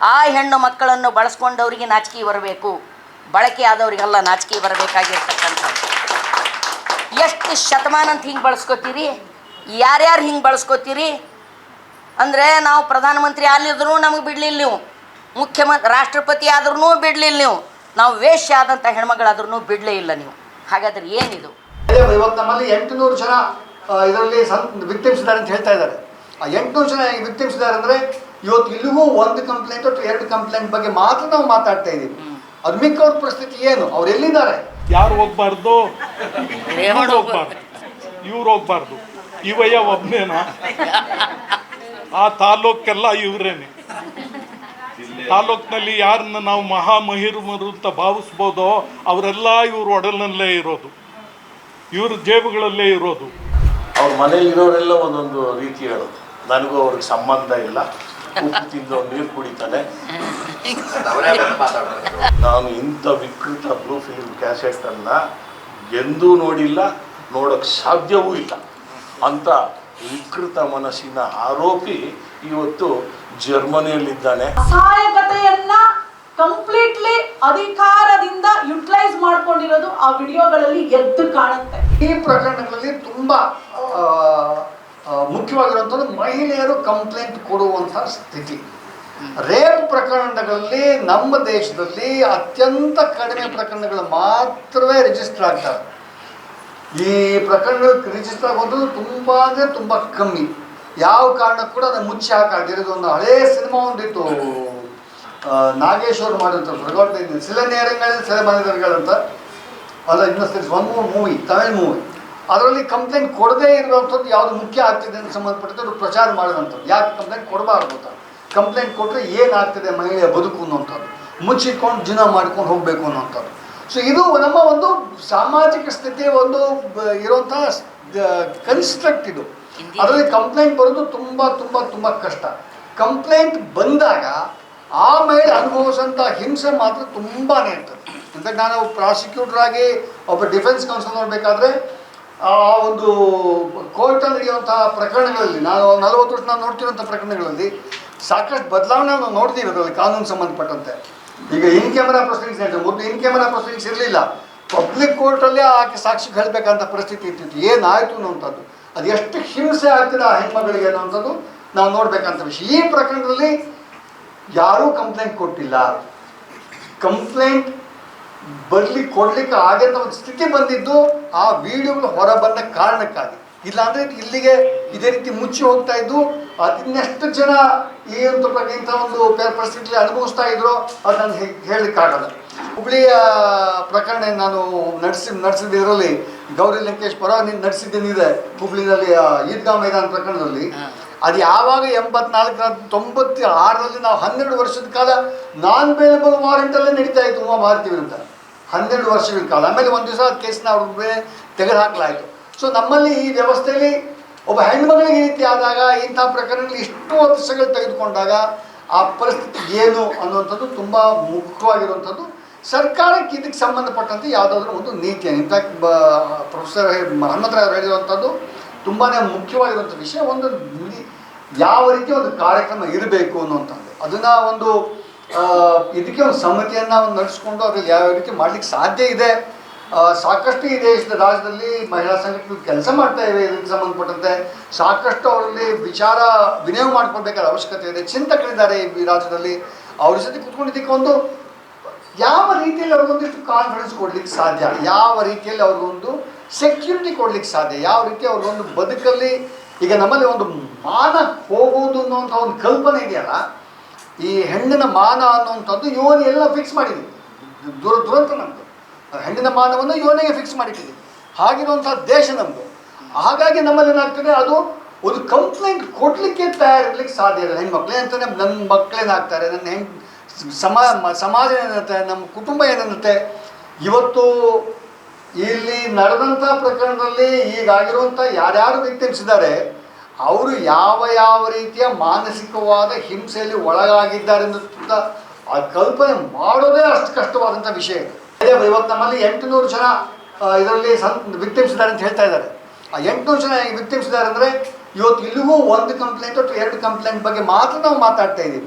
ಆ ಹೆಣ್ಣು ಮಕ್ಕಳನ್ನು ಬಳಸ್ಕೊಂಡವರಿಗೆ ನಾಚಿಕೆ ಬರಬೇಕು. ಬಳಕೆ ಆದವರಿಗೆಲ್ಲ ನಾಚಿಕೆ ಬರಬೇಕಾಗಿರ್ತಕ್ಕಂಥದ್ದು. ಎಷ್ಟು ಶತಮಾನ ಅಂತ ಹಿಂಗೆ ಬಳಸ್ಕೋತೀರಿ? ಯಾರ್ಯಾರು ಹಿಂಗೆ ಬಳಸ್ಕೋತೀರಿ? ಅಂದರೆ ನಾವು ಪ್ರಧಾನಮಂತ್ರಿ ಅಲ್ಲಿದ್ರು ನಮಗೆ ಬಿಡಲಿಲ್ಲ ನೀವು. ಮುಖ್ಯಮಂತ್ರಿ ರಾಷ್ಟ್ರಪತಿ ಆದ್ರೂ ಬಿಡಲಿಲ್ಲ ನೀವು. ನಾವು ವೇಶ್ಯ ಆದಂಥ ಹೆಣ್ಮಗಳಾದ್ರೂ ಬಿಡಲೇ ಇಲ್ಲ ನೀವು. ಹಾಗಾದ್ರೆ ಏನಿದು? ಇವತ್ತು ನಮ್ಮಲ್ಲಿ ಎಂಟುನೂರು ಜನ ಇದರಲ್ಲಿ ಸಂ ವಿಕ್ಟಿಮ್ಸ್ ಅಂತ ಹೇಳ್ತಾ ಇದ್ದಾರೆ. ಆ ಎಂಟುನೂರು ಜನ ವಿಕ್ಟಿಮ್ಸ್ ಇದ್ದಾರೆ ಅಂದರೆ ಇವತ್ತು ಇಲ್ಲಿಗೂ ಒಂದು ಕಂಪ್ಲೇಂಟ್ ಅಥವಾ ಎರಡು ಕಂಪ್ಲೇಂಟ್ ಬಗ್ಗೆ ಮಾತ್ರ ನಾವು ಮಾತಾಡ್ತಾ ಇದ್ದೀವಿ ಅದು ಅವ್ರ ಪರಿಸ್ಥಿತಿ ಏನು? ಅವ್ರು ಎಲ್ಲಿದ್ದಾರೆ? ಯಾರು ಹೋಗ್ಬಾರ್ದು? ಹೋಗ್ಬಾರ್ದು. ಇವ್ರು ಹೋಗ್ಬಾರ್ದು. ಇವಯ್ಯ ಒಬ್ನೇನಾ? ಆ ತಾಲೂಕೆಲ್ಲ ಇವ್ರೇನೆ. ತಾಲೂಕ್ನಲ್ಲಿ ಯಾರನ್ನ ನಾವು ಮಹಾಮಹಿರ್ಮರು ಅಂತ ಭಾವಿಸ್ಬೋದೋ ಅವರೆಲ್ಲ ಇವ್ರ ಒಡಲಿನಲ್ಲೇ ಇರೋದು. ಇವ್ರ ಜೇಬುಗಳಲ್ಲೇ ಇರೋದು. ಅವ್ರ ಮನೇಲಿರೋರೆಲ್ಲ ಒಂದೊಂದು ರೀತಿ ಹೇಳೋದು ನನಗೂ ಅವ್ರಿಗೆ ಸಂಬಂಧ ಇಲ್ಲ. ತಿಂದು ನೀರು ಕುಡಿತಾನೆ. ನಾನು ಇಂಥ ವಿಕೃತ ಬ್ಲೂ ಫಿಲ್ಮ್ ಕ್ಯಾಸೆಟನ್ನು ಎಂದೂ ನೋಡಿಲ್ಲ ನೋಡೋಕ್ಕೆ ಸಾಧ್ಯವೂ ಇಲ್ಲ. ಅಂತ ವಿಕೃತ ಮನಸ್ಸಿನ ಆರೋಪಿ ಇವತ್ತು ಜರ್ಮನಿಯಲ್ಲಿದ್ದಾನೆ. ಅಸಹಾಯಕತೆಯನ್ನ ಕಂಪ್ಲೀಟ್ಲಿ ಅಧಿಕಾರದಿಂದ ಯುಟಿಲೈಸ್ ಮಾಡ್ಕೊಂಡಿರೋದು ಆ ವಿಡಿಯೋಗಳಲ್ಲಿ ಎದ್ದು ಕಾಣುತ್ತೆ. ಈ ಪ್ರಕರಣಗಳಲ್ಲಿ ತುಂಬ ಮುಖ್ಯವಾಗಿರುವಂಥದ್ದು ಮಹಿಳೆಯರು ಕಂಪ್ಲೇಂಟ್ ಕೊಡುವಂಥ ಸ್ಥಿತಿ. ರೇಪ್ ಪ್ರಕರಣಗಳಲ್ಲಿ ನಮ್ಮ ದೇಶದಲ್ಲಿ ಅತ್ಯಂತ ಕಡಿಮೆ ಪ್ರಕರಣಗಳು ಮಾತ್ರವೇ ರಿಜಿಸ್ಟರ್ ಆಗ್ತವೆ. ಈ ಪ್ರಕರಣಗಳು ರಿಜಿಸ್ಟರ್ ಆಗೋದು ತುಂಬ ಅಂದರೆ ತುಂಬ ಕಮ್ಮಿ. ಯಾವ ಕಾರಣಕ್ಕೂ ಕೂಡ ಅದನ್ನು ಮುಚ್ಚಿ ಹಾಕಾಗಿರೋದು ಒಂದು ಹಳೇ ಸಿನಿಮಾ ಒಂದಿತ್ತು. ನಾಗೇಶ್ ಅವರು ಮಾಡಿದಂಥ ಪ್ರಗಟ್ ಸಿಲ ಸೆಲೆ ಅಲ್ಲ ಇನ್ನೊಂದು ಮೂರ್ ಮೂವಿ, ತಮಿಳ್ ಮೂವಿ. ಅದರಲ್ಲಿ ಕಂಪ್ಲೇಂಟ್ ಕೊಡದೇ ಇರುವಂಥದ್ದು ಯಾವುದು ಮುಖ್ಯ ಆಗ್ತಿದೆ ಅಂತ ಸಂಬಂಧಪಟ್ಟದ್ದು ಪ್ರಚಾರ ಮಾಡುವಂಥದ್ದು ಯಾಕೆ ಕಂಪ್ಲೇಂಟ್ ಕೊಡಬಾರ್ದು ಅಂತ. ಕಂಪ್ಲೇಂಟ್ ಕೊಟ್ಟರೆ ಏನಾಗ್ತಿದೆ ಮಹಿಳೆಯ ಬದುಕು ಅನ್ನುವಂಥದ್ದು. ಮುಚ್ಚಿಕೊಂಡು ಜೀವನ ಮಾಡ್ಕೊಂಡು ಹೋಗಬೇಕು ಅನ್ನುವಂಥದ್ದು. ಸೊ ಇದು ನಮ್ಮ ಒಂದು ಸಾಮಾಜಿಕ ಸ್ಥಿತಿಯ ಒಂದು ಇರುವಂತಹ ಕನ್ಸ್ಟ್ರಕ್ಟ್ ಇದು. ಅದರಲ್ಲಿ ಕಂಪ್ಲೇಂಟ್ ಬರೋದು ತುಂಬ ತುಂಬ ತುಂಬ ಕಷ್ಟ. ಕಂಪ್ಲೇಂಟ್ ಬಂದಾಗ ಆ ಮಹಿಳೆ ಅನುಭವಿಸೋಂಥ ಹಿಂಸೆ ಮಾತ್ರ ತುಂಬಾ ಇರ್ತದೆ. ಅಂದರೆ ನಾನು ಪ್ರಾಸಿಕ್ಯೂಟರ್ ಆಗಿ ಒಬ್ಬ ಡಿಫೆನ್ಸ್ ಕೌನ್ಸಿಲ್ ನೋಡಬೇಕಾದ್ರೆ ಆ ಒಂದು ಕೋರ್ಟಲ್ಲಿ ನಡೆಯುವಂತಹ ಪ್ರಕರಣಗಳಲ್ಲಿ, ನಾನು ನಲವತ್ತು ವರ್ಷ ನಾನು ಪ್ರಕರಣಗಳಲ್ಲಿ ಸಾಕಷ್ಟು ಬದಲಾವಣೆ ನಾವು ನೋಡ್ತೀವಿ ಅದರಲ್ಲಿ ಕಾನೂನು ಸಂಬಂಧಪಟ್ಟಂತೆ. ಈಗ ಇನ್ ಕ್ಯಾಮರಾ ಪ್ರೊಸೀಡಿಂಗ್ಸ್ ಹೇಳ್ತಾರೆ ಮೊದಲು ಇನ್ ಕ್ಯಾಮರಾ ಪ್ರೊಸೀಡಿಂಗ್ಸ್ ಇರಲಿಲ್ಲ. ಪಬ್ಲಿಕ್ ಕೋರ್ಟಲ್ಲೇ ಆಕೆ ಸಾಕ್ಷಿ ಹೇಳಬೇಕಂತ ಪರಿಸ್ಥಿತಿ ಇರ್ತಿತ್ತು. ಏನಾಯಿತು ಅನ್ನುವಂಥದ್ದು. ಅದು ಎಷ್ಟು ಹಿಂಸೆ ಆಗ್ತದೆ ಆ ಹೆಣ್ಮಗಳಿಗೆ ಅನ್ನುವಂಥದ್ದು ನಾವು ನೋಡ್ಬೇಕಂತ ವಿಷಯ. ಈ ಪ್ರಕರಣದಲ್ಲಿ ಯಾರೂ ಕಂಪ್ಲೇಂಟ್ ಕೊಟ್ಟಿಲ್ಲ. ಕಂಪ್ಲೇಂಟ್ ಬರ್ಲಿ ಕೊಡ್ಲಿಕ್ಕೆ ಆಗಂತ ಒಂದು ಸ್ಥಿತಿ ಬಂದಿದ್ದು ಆ ವಿಡಿಯೋಗಳು ಹೊರ ಬಂದ ಕಾರಣಕ್ಕಾಗಿ. ಇಲ್ಲಾಂದ್ರೆ ಇಲ್ಲಿಗೆ ಇದೇ ರೀತಿ ಮುಚ್ಚಿ ಹೋಗ್ತಾ ಇದ್ದು ಅದನ್ನೆಷ್ಟು ಜನ ಈ ಒಂದು ಪ್ರಕ- ಇಂಥ ಒಂದು ಪೇಪರ್ ಪರಿಸ್ಥಿತಿಯಲ್ಲಿ ಅನುಭವಿಸ್ತಾ ಇದ್ರು ಅದು ನಾನು ಹೇಳಲಿಕ್ಕಾಗಲ್ಲ ಹುಬ್ಳಿಯ ಪ್ರಕರಣ ನಾನು ನಡೆಸಿ ನಡೆಸಿದ್ದಿರಲಿ ಇದರಲ್ಲಿ ಗೌರಿ ಲಂಕೇಶ್ ಪರ ನೀನು ನಡೆಸಿದ್ದೇನಿದೆ ಹುಬ್ಳಿನಲ್ಲಿ ಈದ್ಗಾ ಮೈದಾನ ಪ್ರಕರಣದಲ್ಲಿ. ಅದು ಯಾವಾಗ ಎಂಬತ್ನಾಲ್ಕರ ತೊಂಬತ್ತ ಆರರಲ್ಲಿ ನಾವು ಹನ್ನೆರಡು ವರ್ಷದ ಕಾಲ ನಾನ್ ಬೇಲಬಲ್ ವಾರೆಂಟಲ್ಲೇ ನಡೀತಾ ಇತ್ತು ಉಮಾ ಭಾರತಿ ವಿರುದ್ಧ. ಹನ್ನೆರಡು ವರ್ಷಗಳ ಕಾಲ. ಆಮೇಲೆ ಒಂದು ದಿವಸ ಕೇಸನ್ನ ಅವ್ರ ಮೇಲೆ ತೆಗೆದುಹಾಕಲಾಯಿತು ಸೊ ನಮ್ಮಲ್ಲಿ ಈ ವ್ಯವಸ್ಥೆಯಲ್ಲಿ ಒಬ್ಬ ಹೆಣ್ಮಗಳಿಗೆ ಈ ರೀತಿ ಆದಾಗ, ಇಂಥ ಪ್ರಕರಣಗಳು ಇಷ್ಟು ವರ್ಷಗಳು ತೆಗೆದುಕೊಂಡಾಗ ಆ ಪರಿಸ್ಥಿತಿ ಏನು ಅನ್ನುವಂಥದ್ದು ತುಂಬ ಮುಖ್ಯವಾಗಿರುವಂಥದ್ದು. ಸರ್ಕಾರಕ್ಕೆ ಇದಕ್ಕೆ ಸಂಬಂಧಪಟ್ಟಂತೆ ಯಾವುದಾದ್ರೂ ಒಂದು ನೀತಿ ಇಂಥ ಬ, ಪ್ರೊಫೆಸರ್ ಹನುಮಂತರಾಯರು ಹೇಳಿರುವಂಥದ್ದು ತುಂಬಾ ಮುಖ್ಯವಾಗಿರುವಂಥ ವಿಷಯ. ಒಂದು ಯಾವ ರೀತಿ ಒಂದು ಕಾರ್ಯಕ್ರಮ ಇರಬೇಕು ಅನ್ನುವಂಥದ್ದು. ಅದನ್ನು ಒಂದು ಇದಕ್ಕೆ ಒಂದು ಸಮ್ಮತಿಯನ್ನ ಒಂದು ನಡೆಸ್ಕೊಂಡು ಅದ್ರಲ್ಲಿ ಯಾವ ರೀತಿ ಮಾಡ್ಲಿಕ್ಕೆ ಸಾಧ್ಯ ಇದೆ? ಸಾಕಷ್ಟು ಈ ದೇಶದ ರಾಜ್ಯದಲ್ಲಿ ಮಹಿಳಾ ಸಂಘಟನೆಗಳು ಕೆಲಸ ಮಾಡ್ತಾ ಇವೆ ಇದಕ್ಕೆ ಸಂಬಂಧಪಟ್ಟಂತೆ. ಸಾಕಷ್ಟು ಅವರಲ್ಲಿ ವಿಚಾರ ವಿನಿಯೋಗ ಮಾಡ್ಕೊಳ್ಬೇಕಾದ ಅವಶ್ಯಕತೆ ಇದೆ. ಚಿಂತಕರಿದ್ದಾರೆ ಈ ರಾಜ್ಯದಲ್ಲಿ. ಅವ್ರ ಜೊತೆ ಕುತ್ಕೊಂಡಿದ್ದಕ್ಕೆ ಒಂದು ಯಾವ ರೀತಿಯಲ್ಲಿ ಅವ್ರಿಗೊಂದಿಷ್ಟು ಕಾನ್ಫಿಡೆನ್ಸ್ ಕೊಡ್ಲಿಕ್ಕೆ ಸಾಧ್ಯ? ಯಾವ ರೀತಿಯಲ್ಲಿ ಅವ್ರಿಗೊಂದು ಸೆಕ್ಯೂರಿಟಿ ಕೊಡ್ಲಿಕ್ಕೆ ಸಾಧ್ಯ? ಯಾವ ರೀತಿ ಅವ್ರಿಗೊಂದು ಬದುಕಲ್ಲಿ ಈಗ ನಮ್ಮಲ್ಲಿ ಒಂದು ಮಾನ ಹೋಗುವುದು ಅನ್ನುವಂಥ ಒಂದು ಕಲ್ಪನೆ ಇದೆಯಲ್ಲ ಈ ಹೆಣ್ಣಿನ ಮಾನ ಅನ್ನುವಂಥದ್ದು ಯೋನಿ ಎಲ್ಲ ಫಿಕ್ಸ್ ಮಾಡಿದೆ. ದುರ ದುರಂತ ನಮ್ಮದು ಹೆಣ್ಣಿನ ಮಾನವನ್ನು ಯೋನಿಗೆ ಫಿಕ್ಸ್ ಮಾಡಿಟ್ಟಿದ್ದೀವಿ ಹಾಗಿರುವಂಥ ದೇಶ ನಮ್ಮದು ಹಾಗಾಗಿ ನಮ್ಮಲ್ಲಿ ಏನಾಗ್ತದೆ? ಅದು ಒಂದು ಕಂಪ್ಲೇಂಟ್ ಕೊಡಲಿಕ್ಕೆ ತಯಾರಿರ್ಲಿಕ್ಕೆ ಸಾಧ್ಯ ಇಲ್ಲ ಹೆಣ್ಮಕ್ಳು ಅಂತಲೇ ನನ್ನ ಮಕ್ಕಳೇನಾಗ್ತಾರೆ ನನ್ನ ಹೆಣ್ ಸಮಾ ಸಮಾಜ ಏನಂತೆ ನಮ್ಮ ಕುಟುಂಬ ಏನನ್ನುತ್ತೆ ಇವತ್ತು ಇಲ್ಲಿ ನಡೆದಂಥ ಪ್ರಕರಣದಲ್ಲಿ ಈಗಾಗಿರುವಂಥ ಯಾರ್ಯಾರು ವಿಕ್ಟಿಮ್ಸ್ ಅವರು ಯಾವ ಯಾವ ರೀತಿಯ ಮಾನಸಿಕವಾದ ಹಿಂಸೆಯಲ್ಲಿ ಒಳಗಾಗಿದ್ದಾರೆ ಆ ಕಲ್ಪನೆ ಮಾಡೋದೇ ಅಷ್ಟು ಕಷ್ಟವಾದಂಥ ವಿಷಯ ಇವತ್ತು ನಮ್ಮಲ್ಲಿ ಎಂಟುನೂರು ಜನ ಇದರಲ್ಲಿ ಸನ್ ಅಂತ ಹೇಳ್ತಾ ಇದ್ದಾರೆ. ಆ ಎಂಟುನೂರು ಜನ ಹೇಗೆ ಇದ್ದಾರೆ ಅಂದರೆ ಇವತ್ತು ಇಲ್ಲಿಗೂ ಒಂದು ಕಂಪ್ಲೇಂಟ್ ಅಥವಾ ಎರಡು ಕಂಪ್ಲೇಂಟ್ ಬಗ್ಗೆ ಮಾತ್ರ ನಾವು ಮಾತಾಡ್ತಾ ಇದ್ದೀವಿ.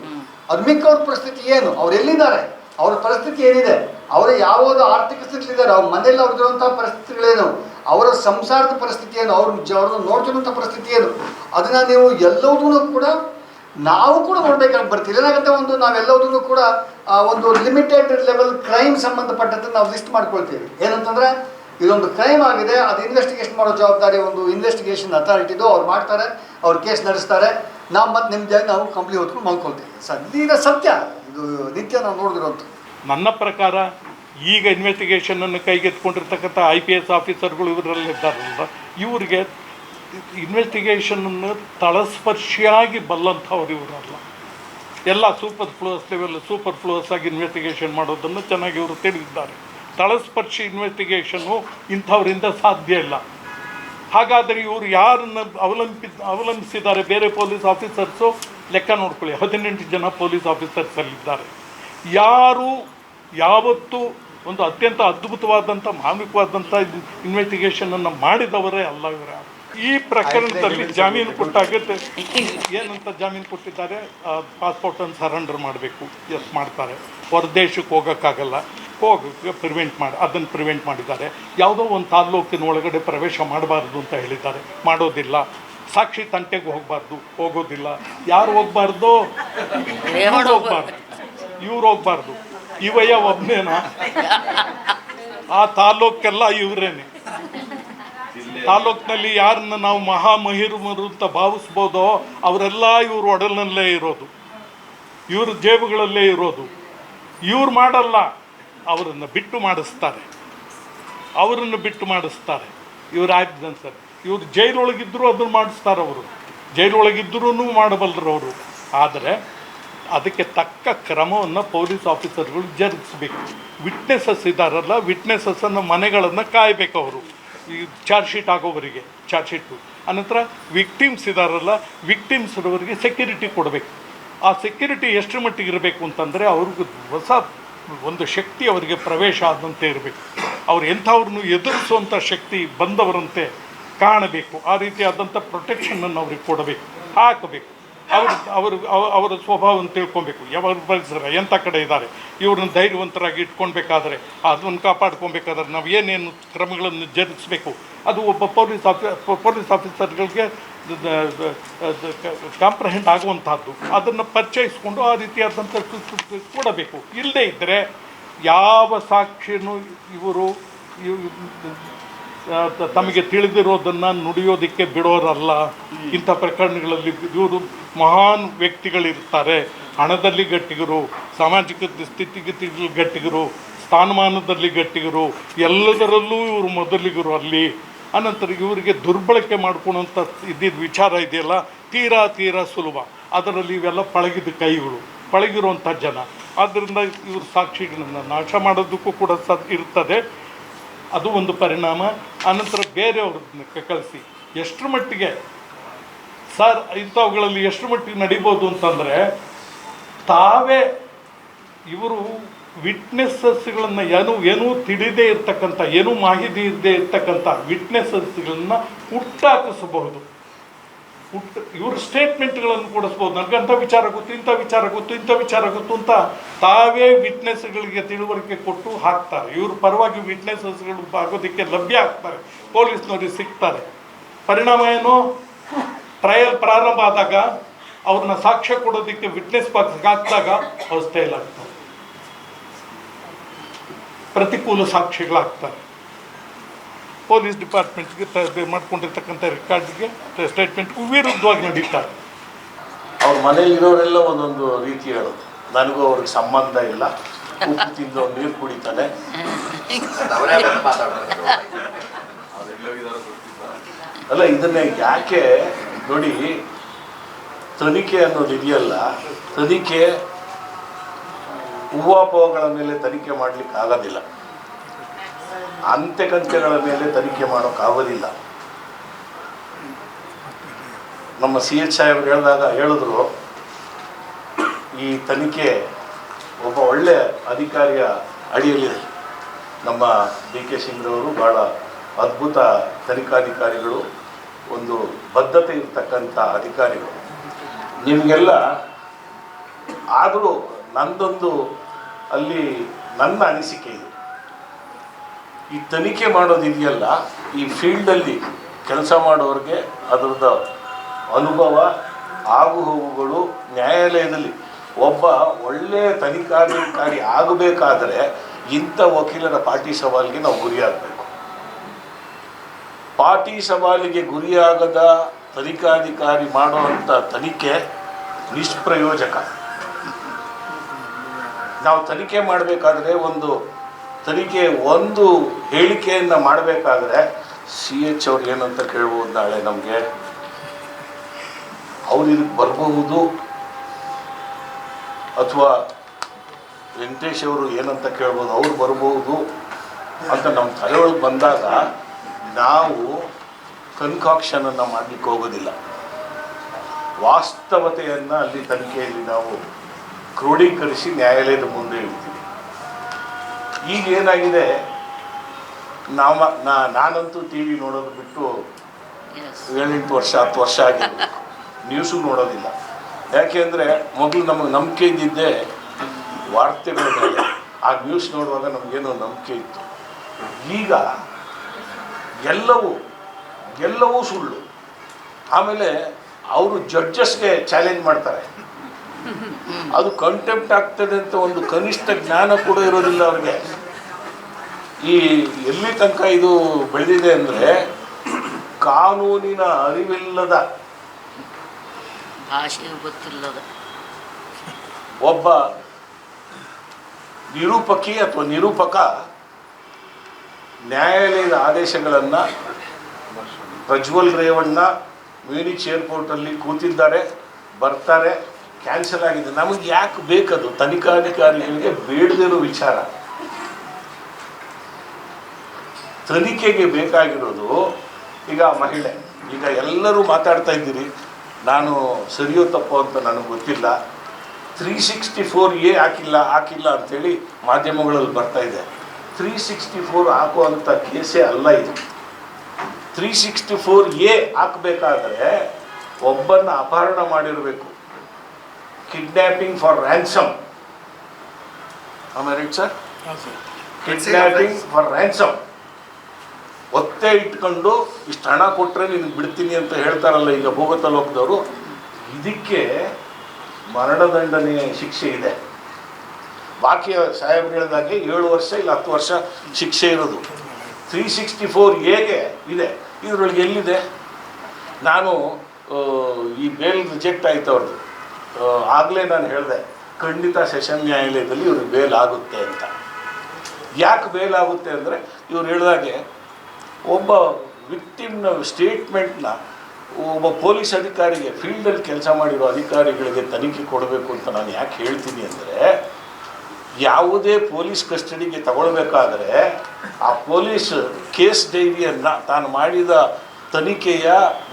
ಅದು ಮಿಕ್ಕವ್ರ ಪರಿಸ್ಥಿತಿ ಏನು? ಅವ್ರು ಎಲ್ಲಿದ್ದಾರೆ? ಅವ್ರ ಪರಿಸ್ಥಿತಿ ಏನಿದೆ? ಅವರು ಯಾವುದೋ ಆರ್ಥಿಕ ಸ್ಥಿತಿಲಿದ್ದಾರೆ ಅವ್ರ ಮನೆಯಲ್ಲಿ ಅವ್ರದ್ದಿರುವಂಥ ಪರಿಸ್ಥಿತಿಗಳೇನು? ಅವರ ಸಂಸಾರದ ಪರಿಸ್ಥಿತಿ ಏನು ಅವ್ರ ಅವ್ರನ್ನ ನೋಡ್ತಿರುವಂಥ ಪರಿಸ್ಥಿತಿ ಏನು ಅದನ್ನು ನೀವು ಎಲ್ಲವುದನ್ನು ಕೂಡ ನಾವು ಕೂಡ ನೋಡ್ಬೇಕಾಗಿ ಬರ್ತೀವಿ ಏನಾಗುತ್ತೆ ಒಂದು ನಾವೆಲ್ಲವುದನ್ನು ಕೂಡ ಒಂದು ಲಿಮಿಟೆಡ್ ಲೆವೆಲ್ ಕ್ರೈಮ್ ಸಂಬಂಧಪಟ್ಟಂತೆ ನಾವು ಲಿಸ್ಟ್ ಮಾಡ್ಕೊಳ್ತೀವಿ. ಏನಂತಂದ್ರೆ ಇದೊಂದು ಕ್ರೈಮ್ ಆಗಿದೆ, ಅದು ಇನ್ವೆಸ್ಟಿಗೇಷನ್ ಮಾಡೋ ಜವಾಬ್ದಾರಿ ಒಂದು ಇನ್ವೆಸ್ಟಿಗೇಷನ್ ಅಥಾರಿಟಿದು ಅವ್ರು ಮಾಡ್ತಾರೆ, ಅವ್ರು ಕೇಸ್ ನಡೆಸ್ತಾರೆ, ನಾವು ಮತ್ತೆ ನಿಮ್ಮದಾಗಿ ನಾವು ಕಂಪ್ಲಿ ಹೊತ್ಕೊಂಡು ಮಾಡ್ಕೊಳ್ತೀವಿ ಸದ್ಯ ಸತ್ಯ, ಇದು ನಿತ್ಯ ನಾವು ನೋಡಿದಿರೋಂಥ ನನ್ನ ಪ್ರಕಾರ ಈಗ ಇನ್ವೆಸ್ಟಿಗೇಷನನ್ನು ಕೈಗೆತ್ಕೊಂಡಿರ್ತಕ್ಕಂಥ ಐ ಪಿ ಎಸ್ ಆಫೀಸರ್ಗಳು ಇವರಲ್ಲಿದ್ದಾರಲ್ಲ ಇವರಿಗೆ ಇನ್ವೆಸ್ಟಿಗೇಷನನ್ನು ತಳಸ್ಪರ್ಶಿಯಾಗಿ ಬಲ್ಲಂಥವ್ರು ಇವರಲ್ಲ ಎಲ್ಲ super flows level super flows ಆಗಿ ಇನ್ವೆಸ್ಟಿಗೇಷನ್ ಮಾಡೋದನ್ನು ಚೆನ್ನಾಗಿ ಇವರು ತಿಳಿದಿದ್ದಾರೆ. ತಳಸ್ಪರ್ಶಿ ಇನ್ವೆಸ್ಟಿಗೇಷನು ಇಂಥವರಿಂದ ಸಾಧ್ಯ ಇಲ್ಲ. ಹಾಗಾದರೆ ಇವರು ಯಾರನ್ನು ಅವಲಂಬಿ ಅವಲಂಬಿಸಿದ್ದಾರೆ? ಬೇರೆ ಪೊಲೀಸ್ ಆಫೀಸರ್ಸು ಲೆಕ್ಕ ನೋಡ್ಕೊಳ್ಳಿ. ಹದಿನೆಂಟು ಜನ ಪೊಲೀಸ್ ಆಫೀಸರ್ಸಲ್ಲಿದ್ದಾರೆ ಯಾರು ಯಾವತ್ತೂ ಒಂದು ಅತ್ಯಂತ ಅದ್ಭುತವಾದಂಥ ಮಾರ್ಮಿಕವಾದಂಥ ಇನ್ವೆಸ್ಟಿಗೇಷನನ್ನು ಮಾಡಿದವರೇ ಅಲ್ಲ ಇವರ. ಈ ಪ್ರಕರಣದಲ್ಲಿ ಜಾಮೀನು ಕೊಟ್ಟಾಗ ಏನಂತ ಜಾಮೀನು ಕೊಟ್ಟಿದ್ದಾರೆ ಪಾಸ್ಪೋರ್ಟನ್ನು ಸರೆಂಡರ್ ಮಾಡಬೇಕು. ಎಸ್ ಮಾಡ್ತಾರೆ. ಹೊರದೇಶಕ್ಕೆ ಹೋಗೋಕ್ಕಾಗಲ್ಲ. ಹೋಗೋಕ್ಕೆ ಪ್ರಿವೆಂಟ್ ಮಾಡಿ ಅದನ್ನು ಪ್ರಿವೆಂಟ್ ಮಾಡಿದ್ದಾರೆ. ಯಾವುದೋ ಒಂದು ತಾಲ್ಲೂಕಿನ ಒಳಗಡೆ ಪ್ರವೇಶ ಮಾಡಬಾರ್ದು ಅಂತ ಹೇಳಿದ್ದಾರೆ. ಮಾಡೋದಿಲ್ಲ. ಸಾಕ್ಷಿ ತಂಟೆಗೆ ಹೋಗಬಾರ್ದು. ಹೋಗೋದಿಲ್ಲ. ಯಾರು ಹೋಗಬಾರ್ದು? ಹೋಗಬಾರ್ದು ಹೋಗ್ಬಾರ್ದು. ಇವ್ರು ಹೋಗ್ಬಾರ್ದು. ಇವಯ್ಯ ಒಬ್ಬನೇನ ಆ ತಾಲೂಕೆಲ್ಲ ಇವರೇನೆ. ತಾಲೂಕ್ನಲ್ಲಿ ಯಾರನ್ನ ನಾವು ಮಹಾ ಮಹಿರುಮರು ಅಂತ ಭಾವಿಸ್ಬೋದೋ ಅವರೆಲ್ಲ ಇವ್ರ ಒಡಲಿನಲ್ಲೇ ಇರೋದು. ಇವ್ರ ಜೇಬುಗಳಲ್ಲೇ ಇರೋದು. ಇವ್ರು ಮಾಡಲ್ಲ ಅವರನ್ನು ಬಿಟ್ಟು ಮಾಡಿಸ್ತಾರೆ. ಅವರನ್ನು ಬಿಟ್ಟು ಮಾಡಿಸ್ತಾರೆ. ಇವ್ರು ಆಯ್ತು ಸರ್. ಇವ್ರು ಜೈಲೊಳಗಿದ್ದರೂ ಅದನ್ನು ಮಾಡಿಸ್ತಾರೆ ಅವರು ಜೈಲೊಳಗಿದ್ರೂ ಮಾಡಬಲ್ಲರು ಅವರು ಆದರೆ ಅದಕ್ಕೆ ತಕ್ಕ ಕ್ರಮವನ್ನು ಪೊಲೀಸ್ ಆಫೀಸರ್ಗಳು ಜರುಗಿಸ್ಬೇಕು. ವಿಟ್ನೆಸಸ್ ಇದ್ದಾರಲ್ಲ ವಿಟ್ನೆಸಸ್ಸನ್ನು ಮನೆಗಳನ್ನು ಕಾಯಬೇಕು ಅವರು. ಈ ಚಾರ್ಜ್ ಶೀಟ್ ಆಗೋವರಿಗೆ ಚಾರ್ಜ್ ಶೀಟು ಅನಂತರ ವಿಕ್ಟಿಮ್ಸ್ ಇದ್ದಾರಲ್ಲ ವಿಕ್ಟಿಮ್ಸ್ ಇರೋವರಿಗೆ ಸೆಕ್ಯೂರಿಟಿ ಕೊಡಬೇಕು. ಆ ಸೆಕ್ಯೂರಿಟಿ ಎಷ್ಟು ಮಟ್ಟಿಗೆ ಇರಬೇಕು ಅಂತಂದರೆ ಅವ್ರಿಗೆ ಹೊಸ ಒಂದು ಶಕ್ತಿ ಅವರಿಗೆ ಪ್ರವೇಶ ಆದಂತೆ ಇರಬೇಕು. ಅವ್ರು ಎಂಥವ್ರನ್ನೂ ಎದುರಿಸುವಂಥ ಶಕ್ತಿ ಬಂದವರಂತೆ ಕಾಣಬೇಕು. ಆ ರೀತಿಯಾದಂಥ ಪ್ರೊಟೆಕ್ಷನನ್ನು ಅವ್ರಿಗೆ ಕೊಡಬೇಕು, ಹಾಕಬೇಕು. ಅವರು ಅವರು, ಅವರ ಸ್ವಭಾವವನ್ನು ತಿಳ್ಕೊಬೇಕು. ಯಾವಾಗ ಬಳಸಿದ್ರೆ ಎಂಥ ಕಡೆ ಇದ್ದಾರೆ? ಇವ್ರನ್ನ ಧೈರ್ಯವಂತರಾಗಿ ಇಟ್ಕೊಳ್ಬೇಕಾದ್ರೆ, ಅದನ್ನು ಕಾಪಾಡ್ಕೊಬೇಕಾದ್ರೆ ನಾವು ಏನೇನು ಕ್ರಮಗಳನ್ನು ಜರುಗಿಸ್ಬೇಕು? ಅದು ಒಬ್ಬ ಪೊಲೀಸ್ ಆಫೀ, ಪೊಲೀಸ್ ಆಫೀಸರ್ಗಳಿಗೆ ಕಾಂಪ್ರಹೆಂಡ್ ಆಗುವಂತಹದ್ದು. ಅದನ್ನು ಪರಿಚಯಿಸ್ಕೊಂಡು ಆ ರೀತಿಯಾದಂಥ ಕೊಡಬೇಕು. ಇಲ್ಲದೇ ಇದ್ದರೆ ಯಾವ ಸಾಕ್ಷಿಯೂ ಇವರು ತಮಗೆ ತಿಳಿದಿರೋದನ್ನು ನುಡಿಯೋದಕ್ಕೆ ಬಿಡೋರಲ್ಲ. ಇಂಥ ಪ್ರಕರಣಗಳಲ್ಲಿ ಇವರು ಮಹಾನ್ ವ್ಯಕ್ತಿಗಳಿರ್ತಾರೆ. ಹಣದಲ್ಲಿ ಗಟ್ಟಿಗರು ಸಾಮಾಜಿಕ ಸ್ಥಿತಿಗತಿ ಗಟ್ಟಿಗರು ಸ್ಥಾನಮಾನದಲ್ಲಿ ಗಟ್ಟಿಗರು ಎಲ್ಲದರಲ್ಲೂ ಇವರು ಮೊದಲಿಗರು ಅಲ್ಲಿ. ಅನಂತರ ಇವರಿಗೆ ದುರ್ಬಳಕೆ ಮಾಡ್ಕೊಳೋಂಥ ಇದ್ದಿದ್ದ ವಿಚಾರ ಇದೆಯಲ್ಲ ತೀರಾ ತೀರಾ ಸುಲಭ. ಅದರಲ್ಲಿ ಇವೆಲ್ಲ ಪಳಗಿದ ಕೈಗಳು ಪಳಗಿರುವಂಥ ಜನ. ಆದ್ದರಿಂದ ಇವರು ಸಾಕ್ಷಿಗಳನ್ನು ನಾಶ ಮಾಡೋದಕ್ಕೂ ಕೂಡ ಸ ಇರ್ತದೆ. ಅದು ಒಂದು ಪರಿಣಾಮ. ಆನಂತರ ಬೇರೆಯವ್ರನ್ನ ಕಳಿಸಿ. ಎಷ್ಟರ ಮಟ್ಟಿಗೆ? ಸರ್, ಇಂಥವುಗಳಲ್ಲಿ ಎಷ್ಟರ ಮಟ್ಟಿಗೆ ನಡಿಬೋದು ಅಂತಂದರೆ, ತಾವೇ ಇವರು ವಿಟ್ನೆಸ್ಸಸ್ಗಳನ್ನು ಏನು, ಏನೂ ತಿಳಿದೇ ಇರ್ತಕ್ಕಂಥ, ಏನೂ ಮಾಹಿತಿ ಇಲ್ಲದೆ ಇರ್ತಕ್ಕಂಥ ವಿಟ್ನೆಸ್ಸಸ್ಗಳನ್ನು ಹುಟ್ಟಾಕಿಸಬಹುದು. ಹುಟ್ಟು ಇವ್ರ ಸ್ಟೇಟ್ಮೆಂಟ್ಗಳನ್ನು ಕೊಡಿಸ್ಬೋದು. ನನಗೆ ಅಂಥ ವಿಚಾರ ಗೊತ್ತು, ಇಂಥ ವಿಚಾರ ಗೊತ್ತು, ಇಂಥ ವಿಚಾರ ಗೊತ್ತು ಅಂತ ತಾವೇ ವಿಟ್ನೆಸ್ಗಳಿಗೆ ತಿಳುವಳಿಕೆ ಕೊಟ್ಟು ಹಾಕ್ತಾರೆ. ಇವ್ರ ಪರವಾಗಿ ವಿಟ್ನೆಸಸ್ಗಳು ಆಗೋದಕ್ಕೆ ಲಭ್ಯ ಆಗ್ತಾರೆ. ಪೊಲೀಸ್ನವ್ರಿಗೆ ಸಿಗ್ತಾರೆ. ಪರಿಣಾಮ ಏನು? ಟ್ರಯಲ್ ಪ್ರಾರಂಭ ಆದಾಗ ಅವ್ರನ್ನ ಸಾಕ್ಷ್ಯ ಕೊಡೋದಕ್ಕೆ ವಿಟ್ನೆಸ್ ಬಾಕ್ಸ್ಗೆ ಹಾಕಿದಾಗ ಅವ್ರು ಪ್ರತಿಕೂಲ ಸಾಕ್ಷಿಗಳಾಗ್ತಾರೆ ಪೊಲೀಸ್ ಡಿಪಾರ್ಟ್ಮೆಂಟ್ಗೆ ಮಾಡ್ಕೊಂಡಿರ್ತಕ್ಕಂಥ ರೆಕಾರ್ಡ್ಗೆ ಸ್ಟೇಟ್ಮೆಂಟ್ಗೂ ವಿರುದ್ಧವಾಗಿ ನಡೀತಾರೆ ಅವ್ರ ಮನೇಲಿರೋರೆಲ್ಲ ಒಂದೊಂದು ರೀತಿ ಹೇಳೋದು ನನಗೂ ಅವ್ರಿಗೆ ಸಂಬಂಧ ಇಲ್ಲ. ಉಪ್ಪು ತಿಂದು ನೀರು ಕುಡಿತಾನೆ. ಅಲ್ಲ ಇದನ್ನೇ ಯಾಕೆ ನೋಡಿ ತನಿಖೆ ಅನ್ನೋದು ಇದೆಯಲ್ಲ ತನಿಖೆ ಹೂವಾಪೋಗಳ ಮೇಲೆ ತನಿಖೆ ಮಾಡ್ಲಿಕ್ಕೆ ಆಗೋದಿಲ್ಲ ಅಂತ್ಯಕಂತ್ಯಗಳ ಮೇಲೆ ತನಿಖೆ ಮಾಡೋಕ್ಕಾಗೋದಿಲ್ಲ ನಮ್ಮ ಸಿ ಎಚ್ ಸಾಹೇಬ್ರು ಹೇಳಿದಾಗ ಹೇಳಿದ್ರು, ಈ ತನಿಖೆ ಒಬ್ಬ ಒಳ್ಳೆ ಅಧಿಕಾರಿಯ ಅಡಿಯಲ್ಲಿದೆ. ನಮ್ಮ ಡಿ ಕೆ ಸಿಂಗ್ರವರು ಭಾಳ ಅದ್ಭುತ ತನಿಖಾಧಿಕಾರಿಗಳು, ಒಂದು ಬದ್ಧತೆ ಇರತಕ್ಕಂಥ ಅಧಿಕಾರಿಗಳು. ನಿಮಗೆಲ್ಲ ಆದರೂ ನಂದೊಂದು ಅಲ್ಲಿ ನನ್ನ ಅನಿಸಿಕೆ ಇದು. ಈ ತನಿಖೆ ಮಾಡೋದಿದೆಯಲ್ಲ ಈ ಫೀಲ್ಡಲ್ಲಿ ಕೆಲಸ ಮಾಡೋರಿಗೆ ಅದರದ ಅನುಭವ, ಆಗುಹೋಗುಗಳು ನ್ಯಾಯಾಲಯದಲ್ಲಿ ಒಬ್ಬ ಒಳ್ಳೆಯ ತನಿಖಾಧಿಕಾರಿ ಆಗಬೇಕಾದರೆ ಇಂಥ ವಕೀಲರ ಪಾರ್ಟಿ ಸವಾಲಿಗೆ ನಾವು ಗುರಿಯಾಗಬೇಕು ಪಾರ್ಟಿ ಸವಾಲಿಗೆ ಗುರಿಯಾಗದ ತನಿಖಾಧಿಕಾರಿ ಮಾಡುವಂಥ ತನಿಖೆ ನಿಷ್ಪ್ರಯೋಜಕ. ನಾವು ತನಿಖೆ ಮಾಡಬೇಕಾದ್ರೆ ಒಂದು ತನಿಖೆ ಒಂದು ಹೇಳಿಕೆಯನ್ನು ಮಾಡಬೇಕಾದ್ರೆ ಸಿ ಎಚ್ ಅವ್ರು ಏನಂತ ಕೇಳ್ಬೋದು ನಾಳೆ ನಮಗೆ. ಅವ್ರು ಇದಕ್ಕೆ ಬರಬಹುದು. ಅಥವಾ ವೆಂಕಟೇಶ್ ಅವರು ಏನಂತ ಕೇಳ್ಬೋದು ಅವ್ರು ಬರಬಹುದು ಅಂತ ನಮ್ಮ ತಲೆಯೊಳಗೆ ಬಂದಾಗ ನಾವು ಕನ್ಕಾಕ್ಷನನ್ನು ಮಾಡಲಿಕ್ಕೆ ಹೋಗೋದಿಲ್ಲ. ವಾಸ್ತವತೆಯನ್ನು ಅಲ್ಲಿ ತನಿಖೆಯಲ್ಲಿ ನಾವು ಕ್ರೋಢೀಕರಿಸಿ ನ್ಯಾಯಾಲಯದ ಮುಂದೆ ಇಡ್ತೀವಿ. ಈಗ ಏನಾಗಿದೆ? ನಮ್ಮ ನಾ ನಾನಂತೂ ಟಿ ವಿ ನೋಡೋದು ಬಿಟ್ಟು ಏಳೆಂಟು ವರ್ಷ ಹತ್ತು ವರ್ಷ ಆಗಿದೆ. ನ್ಯೂಸು ನೋಡೋದಿಲ್ಲ. ಯಾಕೆಂದರೆ ಮೊದಲು ನಮಗೆ ನಂಬಿಕೆ ಇದ್ದಿದ್ದೆ ವಾರ್ತೆಗಳ ಮೇಲೆ. ಆ ನ್ಯೂಸ್ ನೋಡುವಾಗ ನಮಗೇನೋ ನಂಬಿಕೆ ಇತ್ತು. ಈಗ ಎಲ್ಲವೂ ಎಲ್ಲವೂ ಸುಳ್ಳು. ಆಮೇಲೆ ಅವರು ಜಡ್ಜಸ್ಗೆ ಚಾಲೆಂಜ್ ಮಾಡ್ತಾರೆ. ಅದು ಕಂಟೆಂಪ್ಟ್ ಆಗ್ತದೆ ಅಂತ ಒಂದು ಕನಿಷ್ಠ ಜ್ಞಾನ ಕೂಡ ಇರೋದಿಲ್ಲ ಅವ್ರಿಗೆ. ಈ ಎಲ್ಲಿ ತನಕ ಇದು ಬೆಳೆದಿದೆ ಅಂದರೆ ಕಾನೂನಿನ ಅರಿವಿಲ್ಲದ ಭಾಷೆ ಗೊತ್ತಿಲ್ಲದ. ಒಬ್ಬ ನಿರೂಪಕಿ ಅಥವಾ ನಿರೂಪಕ ನ್ಯಾಯಾಲಯದ ಆದೇಶಗಳನ್ನು ಪ್ರಜ್ವಲ್ ರೇವಣ್ಣ ಮ್ಯೂನಿಚ್ ಏರ್ಪೋರ್ಟಲ್ಲಿ ಕೂತಿದ್ದಾರೆ ಬರ್ತಾರೆ. ಕ್ಯಾನ್ಸಲ್ ಆಗಿದೆ. ನಮಗೆ ಯಾಕೆ ಬೇಕದು? ತನಿಖಾಧಿಕಾರಿಗಳಿಗೆ ಬೇಡದಿರೋ ವಿಚಾರ. ತನಿಖೆಗೆ ಬೇಕಾಗಿರೋದು ಈಗ ಮಹಿಳೆ. ಈಗ ಎಲ್ಲರೂ ಮಾತಾಡ್ತಾ ಇದ್ದೀರಿ. ನಾನು ಸರಿಯೋ ತಪ್ಪೋ ಅಂತ ನನಗೆ ಗೊತ್ತಿಲ್ಲ. ತ್ರೀ ಸಿಕ್ಸ್ಟಿ ಫೋರ್ ಎ ಹಾಕಿಲ್ಲ ಹಾಕಿಲ್ಲ ಅಂಥೇಳಿ ಮಾಧ್ಯಮಗಳಲ್ಲಿ ಬರ್ತಾ ಇದೆ. ತ್ರೀ ಸಿಕ್ಸ್ಟಿ ಫೋರ್ ಹಾಕುವಂಥ ಕೇಸೇ ಅಲ್ಲ ಇದು. ತ್ರೀ ಸಿಕ್ಸ್ಟಿ ಫೋರ್ ಎ ಹಾಕಬೇಕಾದ್ರೆ ಒಬ್ಬನ ಅಪಹರಣ ಮಾಡಿರಬೇಕು. Kidnapping for ransom right sir kidnapping for ransom ಒತ್ತೆ ಇಟ್ಕೊಂಡು ಇಷ್ಟು ಹಣ ಕೊಟ್ಟರೆ ನಿನಗೆ ಬಿಡ್ತೀನಿ ಅಂತ ಹೇಳ್ತಾರಲ್ಲ ಈಗ ಭೂಗತ ಲೋಕದವರು ಇದಕ್ಕೆ ಮರಣದಂಡನೆಯ ಶಿಕ್ಷೆ ಇದೆ. ಬಾಕಿ ಸಾಹೇಬ್ರು ಹೇಳಿದಾಗೆ ಏಳು ವರ್ಷ ಇಲ್ಲ ಹತ್ತು ವರ್ಷ ಶಿಕ್ಷೆ ಇರೋದು. ತ್ರೀ ಸಿಕ್ಸ್ಟಿ ಫೋರ್ ಎಗೆ ಇದೆ? ಇದರೊಳಗೆ ಎಲ್ಲಿದೆ? ನಾನು ಈ ಬೇಲ್ ರಿಜೆಕ್ಟ್ ಆಯ್ತು ಅವ್ರದ್ದು. ಆಗಲೇ ನಾನು ಹೇಳಿದೆ, ಖಂಡಿತ ಸೆಷನ್ ನ್ಯಾಯಾಲಯದಲ್ಲಿ ಇವ್ರಿಗೆ ಬೇಲ್ ಆಗುತ್ತೆ ಅಂತ. ಯಾಕೆ ಬೇಲ್ ಆಗುತ್ತೆ ಅಂದರೆ, ಇವ್ರು ಹೇಳಿದಾಗೆ ಒಬ್ಬ ವಿಕ್ಟಿಮ್ನ ಸ್ಟೇಟ್ಮೆಂಟ್ನ ಒಬ್ಬ ಪೊಲೀಸ್ ಅಧಿಕಾರಿಗೆ, ಫೀಲ್ಡಲ್ಲಿ ಕೆಲಸ ಮಾಡಿರೋ ಅಧಿಕಾರಿಗಳಿಗೆ ತನಿಖೆ ಕೊಡಬೇಕು ಅಂತ ನಾನು ಯಾಕೆ ಹೇಳ್ತೀನಿ ಅಂದರೆ, ಯಾವುದೇ ಪೊಲೀಸ್ ಕಸ್ಟಡಿಗೆ ತಗೊಳ್ಬೇಕಾದ್ರೆ ಆ ಪೊಲೀಸ್ ಕೇಸ್ ಡೈರಿಯನ್ನು ತಾನು ಮಾಡಿದ ತನಿಖೆಯ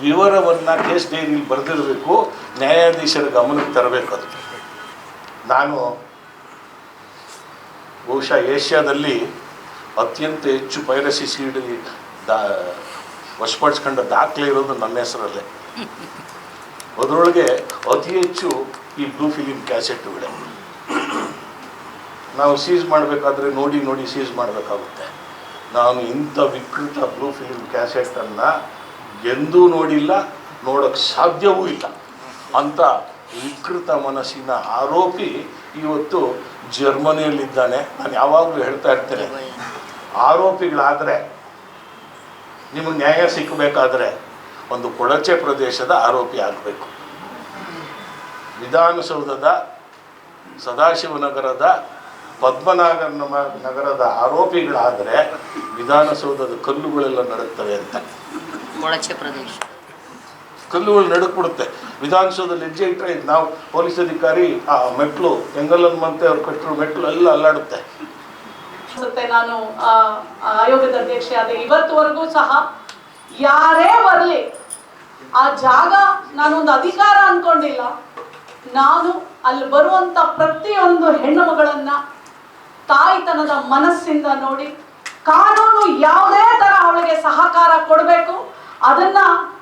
ವಿವರವನ್ನು ಕೇಸ್ ಡೈರಿಲಿ ಬರೆದಿರಬೇಕು, ನ್ಯಾಯಾಧೀಶರ ಗಮನಕ್ಕೆ ತರಬೇಕು ಅದು. ನಾನು ಬಹುಶಃ ಏಷ್ಯಾದಲ್ಲಿ ಅತ್ಯಂತ ಹೆಚ್ಚು ಪೈರಸಿ ಸೀಡಿ ದಾ ವಶಪಡಿಸ್ಕೊಂಡ ದಾಖಲೆ ಇರೋದು ನನ್ನ ಹೆಸರಲ್ಲೇ. ಅದರೊಳಗೆ ಅತಿ ಹೆಚ್ಚು ಈ ಬ್ಲೂ ಫಿಲಿಂ ಕ್ಯಾಸೆಟ್ಗಳೇ ನಾವು ಸೀಸ್ ಮಾಡಬೇಕಾದ್ರೆ ನೋಡಿ ನೋಡಿ ಸೀಸ್ ಮಾಡಬೇಕಾಗುತ್ತೆ. ನಾನು ಇಂಥ ವಿಕೃತ ಬ್ಲೂ ಫಿಲಿಂ ಕ್ಯಾಸೆಟನ್ನು ಎಂದೂ ನೋಡಿಲ್ಲ ನೋಡೋಕ್ಕೆ ಸಾಧ್ಯವೂ ಇಲ್ಲ. ಅಂತ ವಿಕೃತ ಮನಸ್ಸಿನ ಆರೋಪಿ ಇವತ್ತು ಜರ್ಮನಿಯಲ್ಲಿದ್ದಾನೆ. ನಾನು ಯಾವಾಗಲೂ ಹೇಳ್ತಾ ಇರ್ತೇನೆ. ಆರೋಪಿಗಳಾದರೆ, ನಿಮಗೆ ನ್ಯಾಯ ಸಿಕ್ಕಬೇಕಾದ್ರೆ ಒಂದು ಕೊಳಚೆ ಪ್ರದೇಶದ ಆರೋಪಿ ಆಗಬೇಕು. ವಿಧಾನಸೌಧದ, ಸದಾಶಿವನಗರದ ಪದ್ಮನಾಭ ನಗರದ ಆರೋಪಿಗಳಾದರೆ ವಿಧಾನಸೌಧದ ಕಲ್ಲುಗಳೆಲ್ಲ ನಡುತ್ತವೆ ಅಂತ. ಕೊಳಚೆ ಪ್ರದೇಶ. ಕಲ್ಲುಗಳು ನಡುಕ್ಬಿಡುತ್ತೆ. ವಿಧಾನಸೌಧದಲ್ಲಿ ಹೆಜ್ಜೆ ಇಟ್ಟರೆ ನಾವು ಪೊಲೀಸ್ ಅಧಿಕಾರಿ ಆ ಮೆಟ್ಲು ಹೆಂಗಲ್ಲನ್ ಮಂತೆ ಅವ್ರು ಕಟ್ಟರು ಮೆಟ್ಲು ಎಲ್ಲ ಅಲ್ಲಾಡುತ್ತೆ. ಅನ್ಸುತ್ತೆ ನಾನು ಆಯೋಗದ ಅಧ್ಯಕ್ಷೆ ಆದ ಇವತ್ತುವರೆಗೂ ಸಹ ಯಾರೇ ಬರಲಿ ಆ ಜಾಗ ನಾನೊಂದು ಅಧಿಕಾರ ಅನ್ಕೊಂಡಿಲ್ಲ. ನಾನು ಅಲ್ಲಿ ಬರುವಂತ ಪ್ರತಿಯೊಂದು ಹೆಣ್ಣು ಮಗಳನ್ನ ತಾಯಿತನದ ಮನಸ್ಸಿಂದ ನೋಡಿ ಕಾನೂನು ಯಾವುದೇ ತರ ಅವಳಿಗೆ ಸಹಕಾರ ಕೊಡಬೇಕು. ಅದನ್ನ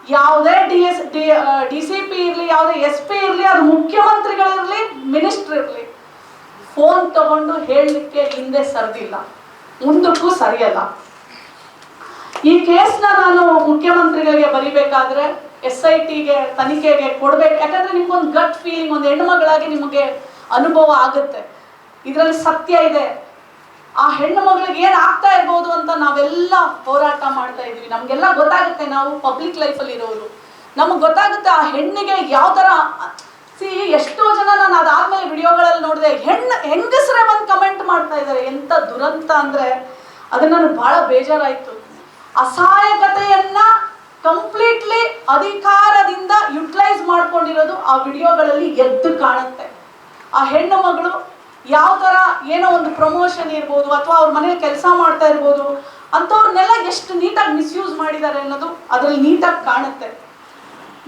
ಯಾವುದೇ D S D D C P ಇರಲಿ, ಯಾವುದೇ ಎಸ್ ಪಿ ಇರಲಿ, ಅದು ಮುಖ್ಯಮಂತ್ರಿಗಳಿರಲಿ ಮಿನಿಸ್ಟರ್ ಇರಲಿ ಫೋನ್ ತಗೊಂಡು ಹೇಳಲಿಕ್ಕೆ ಹಿಂದೆ ಸರಿದಿಲ್ಲ. ಮುಂದಕ್ಕೂ ಸರಿಯಲ್ಲ. ಈ ಕೇಸ್ನ ನಾನು ಮುಖ್ಯಮಂತ್ರಿಗಳಿಗೆ ಬರಿಬೇಕಾದ್ರೆ ಎಸ್ ಐ ಟಿಗೆ ತನಿಖೆಗೆ ಕೊಡ್ಬೇಕು. ಯಾಕಂದ್ರೆ ನಿಮ್ಗೊಂದು ಗಟ್ ಫೀಲಿಂಗ್ ಒಂದು ಹೆಣ್ಣುಮಗಳಾಗಿ ನಿಮಗೆ ಅನುಭವ ಆಗುತ್ತೆ. ಇದರಲ್ಲಿ ಸತ್ಯ ಇದೆ. ಆ ಹೆಣ್ಣು ಮಗಳಿಗೆ ಏನ್ ಆಗ್ತಾ ಇರ್ಬೋದು ಅಂತ ನಾವೆಲ್ಲ ಹೋರಾಟ ಮಾಡ್ತಾ ಇದೀವಿ ನಮ್ಗೆಲ್ಲ ಗೊತ್ತಾಗುತ್ತೆ ನಾವು ಪಬ್ಲಿಕ್ ಲೈಫಲ್ಲಿ ಇರೋರು. ನಮಗೆ ಗೊತ್ತಾಗುತ್ತೆ ಆ ಹೆಣ್ಣಿಗೆ ಯಾವ ತರ, ಸಿ, ಎಷ್ಟೋ ಜನ ನಾನು ಅದಾದ್ಮೇಲೆ ವಿಡಿಯೋಗಳಲ್ಲಿ ನೋಡಿದೆ ಹೆಣ್ಣು ಹೆಂಗಸರೇ ಬಂದು ಕಮೆಂಟ್ ಮಾಡ್ತಾ ಇದ್ದಾರೆ ಎಂತ ದುರಂತ ಅಂದ್ರೆ ಅದು ನನಗೆ ಬಹಳ ಬೇಜಾರಾಯ್ತು. ಅಸಹಾಯಕತೆಯನ್ನ ಕಂಪ್ಲೀಟ್ಲಿ ಅಧಿಕಾರದಿಂದ ಯುಟಿಲೈಸ್ ಮಾಡ್ಕೊಂಡಿರೋದು ಆ ವಿಡಿಯೋಗಳಲ್ಲಿ ಎದ್ದು ಕಾಣುತ್ತೆ. ಆ ಹೆಣ್ಣು ಮಗಳು ಯಾವ ಏನೋ ಒಂದು ಪ್ರಮೋಷನ್ ಇರ್ಬೋದು ಅಥವಾ ಅವ್ರ ಮನೇಲಿ ಕೆಲಸ ಮಾಡ್ತಾ ಇರ್ಬೋದು, ಅಂಥವ್ರನ್ನೆಲ್ಲ ಎಷ್ಟು ನೀಟಾಗಿ ಮಿಸ್ಯೂಸ್ ಮಾಡಿದ್ದಾರೆ ಅನ್ನೋದು ಅದ್ರಲ್ಲಿ ನೀಟಾಗಿ ಕಾಣುತ್ತೆ.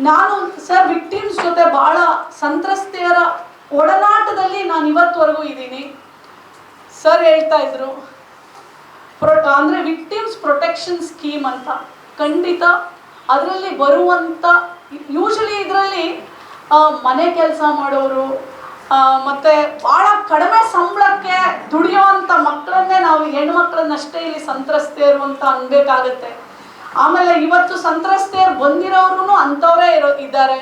ನಾನು ಸರ್ ವಿಕ್ಟಿಮ್ಸ್ ಜೊತೆ ಬಹಳ ಸಂತ್ರಸ್ತೆಯರ ಒಡನಾಟದಲ್ಲಿ ನಾನು ಇವತ್ತುವರೆಗೂ ಇದ್ದೀನಿ. ಸರ್ ಹೇಳ್ತಾ ಇದ್ರು, ಪ್ರೊ, ಅಂದರೆ ವಿಕ್ಟಿಮ್ಸ್ ಪ್ರೊಟೆಕ್ಷನ್ ಸ್ಕೀಮ್ ಅಂತ. ಖಂಡಿತ ಅದರಲ್ಲಿ ಬರುವಂಥ, ಯೂಶಲಿ ಇದರಲ್ಲಿ ಮನೆ ಕೆಲಸ ಮಾಡೋರು ಮತ್ತೆ ಭಾಳ ಕಡಿಮೆ ಸಂಬಳಕ್ಕೆ ದುಡಿಯೋವಂಥ ಮಕ್ಕಳನ್ನೇ ನಾವು ಹೆಣ್ಮಕ್ಳನ್ನಷ್ಟೇ ಇಲ್ಲಿ ಸಂತ್ರಸ್ತೆಯರು ಅಂತ ಅನ್ಬೇಕಾಗತ್ತೆ. ಆಮೇಲೆ ಇವತ್ತು ಸಂತ್ರಸ್ತೆಯರು ಬಂದಿರೋರು ಅಂಥವರೇ ಇರೋ ಇದ್ದಾರೆ.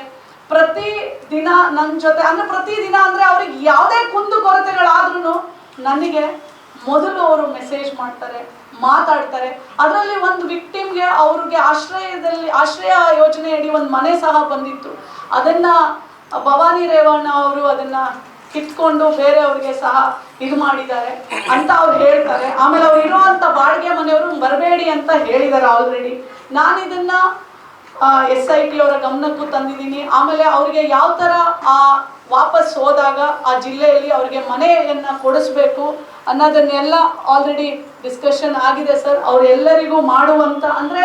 ಪ್ರತಿ ದಿನ ನನ್ನ ಜೊತೆ ಅಂದ್ರೆ ಪ್ರತಿ ದಿನ ಅಂದ್ರೆ ಅವ್ರಿಗೆ ಯಾವುದೇ ಕುಂದು ಕೊರತೆಗಳಾದ್ರೂ ನನಗೆ ಮೊದಲು ಅವರು ಮೆಸೇಜ್ ಮಾಡ್ತಾರೆ, ಮಾತಾಡ್ತಾರೆ. ಅದರಲ್ಲಿ ಒಂದು ವಿಕ್ಟಿಮ್ಗೆ ಅವ್ರಿಗೆ ಆಶ್ರಯದಲ್ಲಿ ಆಶ್ರಯ ಯೋಜನೆಯಡಿ ಒಂದು ಮನೆ ಸಹ ಬಂದಿತ್ತು. ಅದನ್ನ ಭವಾನಿ ರೇವಣ್ಣ ಅವರು ಅದನ್ನ ಕಿತ್ಕೊಂಡು ಬೇರೆಯವ್ರಿಗೆ ಸಹ ಇದು ಮಾಡಿದ್ದಾರೆ ಅಂತ ಅವ್ರು ಹೇಳ್ತಾರೆ. ಆಮೇಲೆ ಅವ್ರು ಇರುವಂತ ಬಾಡಿಗೆ ಮನೆಯವರು ಬರಬೇಡಿ ಅಂತ ಹೇಳಿದ್ದಾರೆ ಆಲ್ರೆಡಿ ನಾನು ಇದನ್ನ ಎಸ್ ಐ ಟಿ ಅವರ ಗಮನಕ್ಕೂ ತಂದಿದ್ದೀನಿ. ಆಮೇಲೆ ಅವ್ರಿಗೆ ಯಾವ ಥರ ಆ ವಾಪಸ್ ಹೋದಾಗ ಆ ಜಿಲ್ಲೆಯಲ್ಲಿ ಅವ್ರಿಗೆ ಮನೆಯನ್ನ ಕೊಡಿಸ್ಬೇಕು ಅನ್ನೋದನ್ನೆಲ್ಲ ಆಲ್ರೆಡಿ ಡಿಸ್ಕಷನ್ ಆಗಿದೆ ಸರ್ ಅವರೆಲ್ಲರಿಗೂ ಮಾಡುವಂತ, ಅಂದ್ರೆ